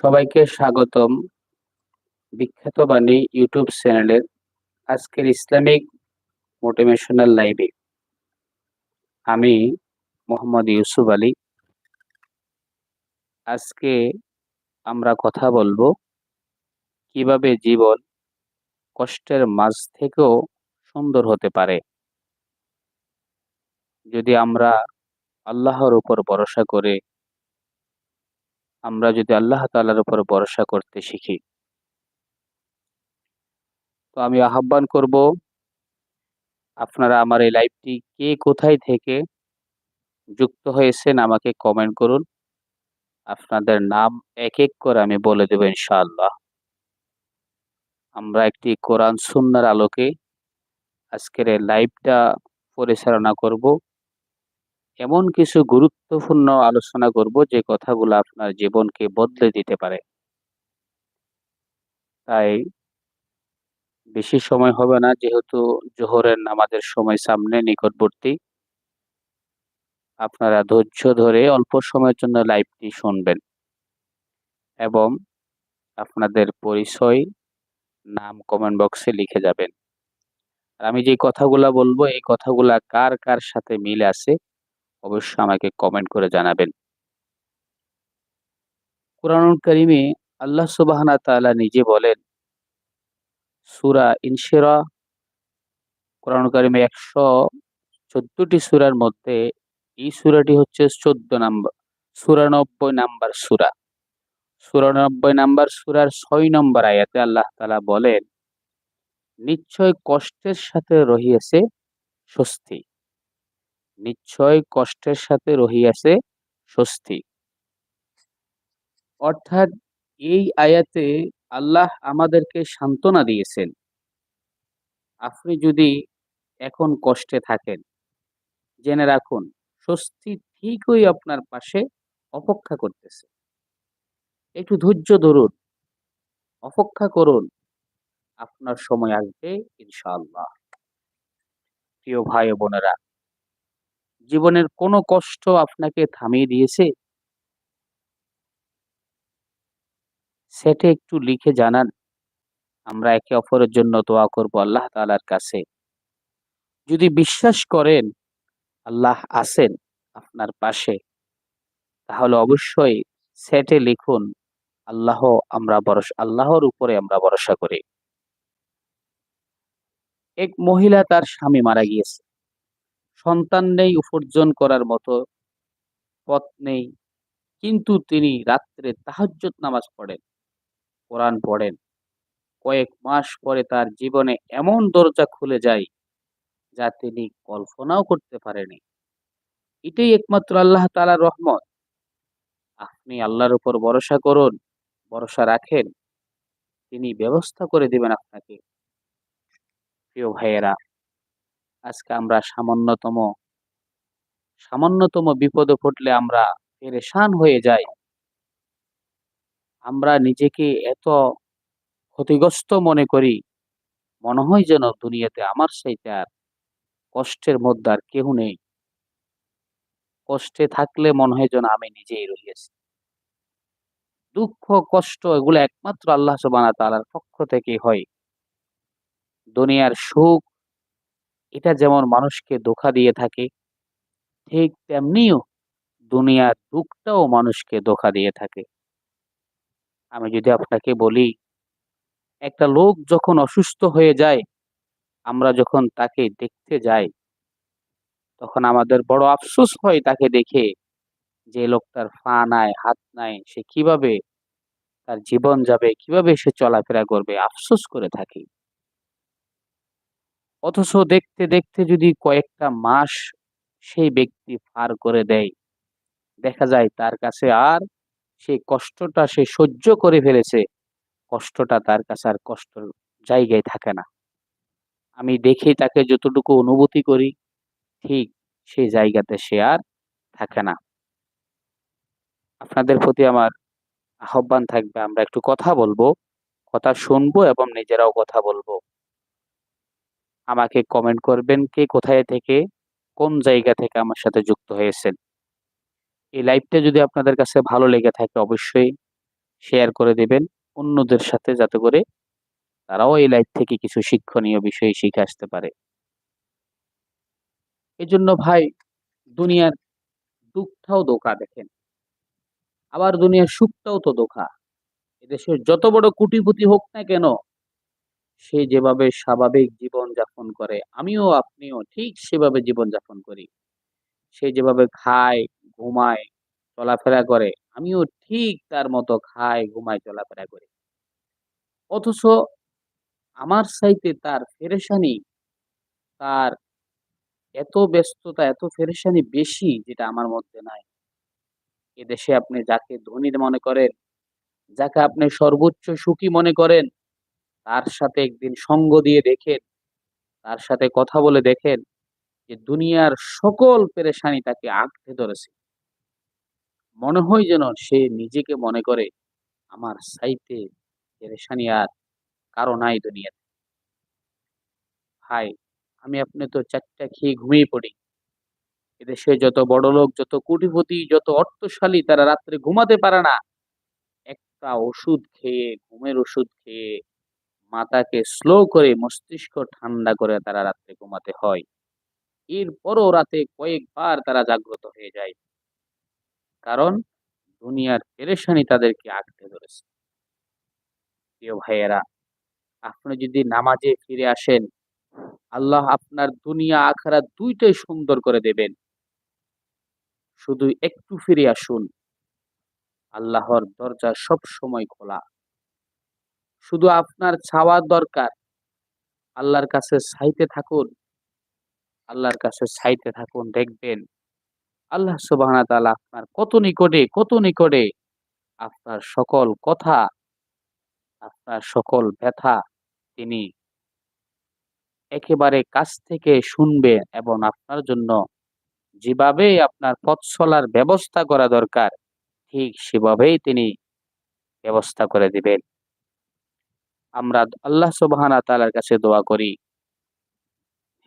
সবাইকে স্বাগতম বিখ্যাত বাণী ইউটিউব চ্যানেলের আজকের ইসলামিক মোটিভেশনাল লাইভে। আমি মোহাম্মদ ইউসুফ আলী। আজকে আমরা কথা বলব কীভাবে জীবন কষ্টের মাঝ থেকেও সুন্দর হতে পারে। যদি আমরা আল্লাহর উপর ভরসা করে আমরা যদি আল্লাহ তাআলার উপর ভরসা করতে শিখি। তো আমি আহ্বান করব, আপনারা আমার এই লাইভটি কে কোথায় থেকে যুক্ত হয়েছেন আমাকে কমেন্ট করুন। আপনাদের নাম এক এক করে আমি বলে দেব ইনশাআল্লাহ। আমরা একটি কোরআন সুন্নার আলোকে আজকের এই লাইভটা পরিচালনা করব। এমন কিছু গুরুত্বপূর্ণ আলোচনা করব যে কথাগুলো আপনার জীবনকে বদলে দিতে পারে। তাই বেশি সময় হবে না, যেহেতু জোহরের নামাজের সময় সামনে নিকটবর্তী। আপনারা ধৈর্য ধরে অল্প সময়ের জন্য লাইভটি শুনবেন এবং আপনাদের পরিচয়, নাম কমেন্ট বক্সে লিখে যাবেন। আমি যে কথাগুলা বলব, এই কথাগুলা কার কার সাথে মিল আছে অবশ্যই আমাকে কমেন্ট করে জানাবেন। কোরআন করিমে আল্লাহ সুবাহানা তাআলা নিজে বলেন, সুরা ইনশিরা কোরআন করিমে একশো চোদ্দটি সুরার মধ্যে এই সুরাটি হচ্ছে চোদ্দ নাম্বার চুরানব্বই নাম্বার সুরা। চুরানব্বই নাম্বার সুরার ছয় নম্বর আয়াতে আল্লাহ তালা বলেন, নিশ্চয় কষ্টের সাথে রহিয়াছে স্বস্তি। নিশ্চয় কষ্টের সাথে রহিয়াছে স্বস্তি। অর্থাৎ এই আয়াতে আল্লাহ আমাদেরকে সান্ত্বনা দিয়েছেন। আপনি যদি এখন কষ্টে থাকেন, জেনে রাখুন, স্বস্তি ঠিকই আপনার পাশে অপেক্ষা করতেছে। একটু ধৈর্য ধরুন, অপেক্ষা করুন, আপনার সময় আসবে ইনশাআল্লাহ। প্রিয় ভাই বোনেরা জীবনের কোনো কষ্ট আপনাকে থামিয়ে দিয়েছে? সেটা একটু লিখে জানান। আমরা একে অপরের জন্য দোয়া করব আল্লাহ তালার কাছে। যদি বিশ্বাস করেন আল্লাহ আছেন আপনার পাশে, তাহলে অবশ্যই সেটে লিখুন, আল্লাহ আমরা ভরসা আল্লাহর উপরে আমরা ভরসা করি। এক মহিলা তার স্বামী মারা গিয়েছে। সন্তান নেই উপার্জন করার মতো পথ নেই। কিন্তু তিনি রাত্রে তাহাজ্জত নামাজ পড়েন, কোরআন পড়েন। কয়েক মাস পরে তার জীবনে এমন দরজা খুলে যায় যা তিনি কল্পনাও করতে পারেনি। এটাই একমাত্র আল্লাহ তালার রহমত। আপনি আল্লাহর উপর ভরসা করুন, ভরসা রাখেন, তিনি ব্যবস্থা করে দিবেন আপনাকে। প্রিয় ভাইয়েরা আজকে আমরা সামান্যতম সামান্যতম বিপদে পড়লে আমরা পেরেশান হয়ে যাই। আমরা নিজেকে এত ক্ষতিগ্রস্ত মনে করি, মনে হয় যেন দুনিয়াতে আমার চাইতে আর কষ্টের মধ্যে আর কেউ নেই। কষ্টে থাকলে মনে হয় যেন আমি নিজেই রহিয়েছি দুঃখ, কষ্ট এগুলো একমাত্র আল্লাহ সুবানা তালার পক্ষ থেকে হয়। দুনিয়ার সুখ এটা যেমন মানুষকে ধোকা দিয়ে থাকে, ঠিক তেমনিও দুনিয়ার দুঃখটাও মানুষকে ধোকা দিয়ে থাকে। আমি যদি আপনাকে বলি, একটা লোক যখন অসুস্থ হয়ে যায়, আমরা যখন তাকে দেখতে যাই, তখন আমাদের বড় আফসোস হয় তাকে দেখে যে লোকটার পা নাই, হাত নাই, সে কীভাবে তার জীবন যাবে, কীভাবে সে চলাফেরা করবে, আফসোস করে থাকি। অথচ দেখতে দেখতে যদি কয়েকটা মাস সেই ব্যক্তি পার করে দেয়, দেখা যায় তার কাছে আর সেই কষ্টটা সে সহ্য করে ফেলেছে, কষ্টটা তার কাছে আর কষ্ট জায়গায় থাকে না। আমি দেখে তাকে যতটুকু অনুভূতি করি, ঠিক সেই জায়গাতে সে আর থাকে না। আপনাদের প্রতি আমার আহ্বান থাকবে, আমরা একটু কথা বলব, কথা শুনব এবং নিজেরাও কথা বলব। আমাকে কমেন্ট করবেন কে কোথায় থেকে, কোন জায়গা থেকে আমার সাথে যুক্ত হয়েছেন। এই লাইভটা যদি আপনাদের কাছে ভালো লেগে থাকে অবশ্যই শেয়ার করে দেবেন অন্যদের সাথে যাতে করে তারাও এই লাইফ থেকে কিছু শিক্ষণীয় বিষয় শিখে আসতে পারে। এজন্য ভাই দুনিয়ার দুঃখটাও ধোঁকা দেখেন। আবার দুনিয়ার সুখটাও তো ধোঁকা। এদেশের যত বড় কুটিপতি হোক না কেন সে যেভাবে স্বাভাবিক জীবন যাপন করে, আমিও আপনিও ঠিক সেভাবে জীবন যাপন করি। সে যেভাবে খায়, ঘুমায়, চলাফেরা করে, আমিও ঠিক তার মতো খায়, ঘুমায়, চলাফেরা করি। অথচ আমার চাইতে তার ফেরেশানি, তার এত ব্যস্ততা, এত ফেরেশানি বেশি যেটা আমার মধ্যে নাই। এদেশে আপনি যাকে ধনী মনে করেন, যাকে আপনি সর্বোচ্চ সুখী মনে করেন তার সাথে একদিন সঙ্গ দিয়ে দেখেন, তার সাথে কথা বলে দেখেন যে দুনিয়ার সকল পেরেশানি তাকে আঁকড়ে ধরেছে। মনে হয় যেন সে নিজেকে মনে করে, আমার সাইতে পেরেশানি আর কারও নাই দুনিয়াতে। ভাই, আমি আপনি তো চারটা খেয়ে ঘুমিয়ে পড়ি। এদেশে যত বড় লোক যত কোটিপতি, যত অর্থশালী তারা রাত্রে ঘুমাতে পারে না। একটা ওষুধ খেয়ে, ঘুমের ওষুধ খেয়ে মাথাকে স্লো করে মস্তিষ্ক ঠান্ডা করে তারা রাত্রে ঘুমাতে হয়। এরপরও রাতে কয়েকবার তারা জাগ্রত হয়ে যায়। কারণ দুনিয়ার পেরেশানি তাদেরকে আঁকড়ে ধরেছে। প্রিয় ভাইয়েরা, আপনি যদি নামাজে ফিরে আসেন, আল্লাহ আপনার দুনিয়া আখারা দুইটাই সুন্দর করে দেবেন। শুধু একটু ফিরে আসুন। আল্লাহর দরজা সব সময় খোলা। শুধু আপনার ছাওয়ার দরকার। আল্লাহর কাছে সাইতে থাকুন। আল্লাহর কাছে সাইতে থাকুন, দেখবেন আল্লাহ তাআলা আপনার কত নিকটে কত নিকটে আপনার সকল কথা, আপনার সকল ব্যথা তিনি একেবারে কাছ থেকে শুনবে এবং আপনার জন্য যেভাবে আপনার পথ চলার ব্যবস্থা করা দরকার, ঠিক সেভাবেই তিনি ব্যবস্থা করে দিবেন। আমরা আল্লাহ সুবহানাহু তাআলার কাছে দোয়া করি।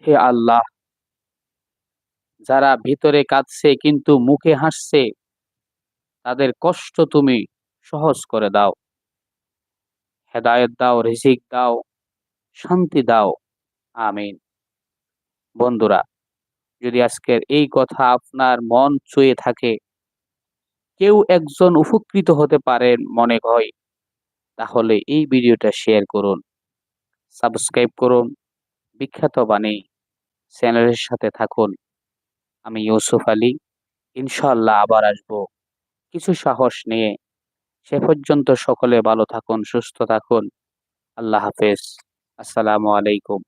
হে আল্লাহ, যারা ভিতরে কাঁদছে কিন্তু মুখে হাসছে, তাদের কষ্ট তুমি সহজ করে দাও। হেদায়েত দাও, রিজিক দাও, শান্তি দাও। আমিন। বন্ধুরা, যদি আজকের এই কথা আপনার মন ছুঁয়ে থাকে, কেউ একজন উপকৃত হতে পারেন মনে হয়। তাহলে এই ভিডিওটা শেয়ার করুন সাবস্ক্রাইব করুন, বিখ্যাত বাণী চ্যানেলের সাথে থাকুন। আমি ইউসুফ আলী ইনশাল্লাহ আবার আসব। কিছু সাহস নিয়ে সে পর্যন্ত সকলে ভালো থাকুন, সুস্থ থাকুন। আল্লাহ হাফেজ। আসসালামু আলাইকুম।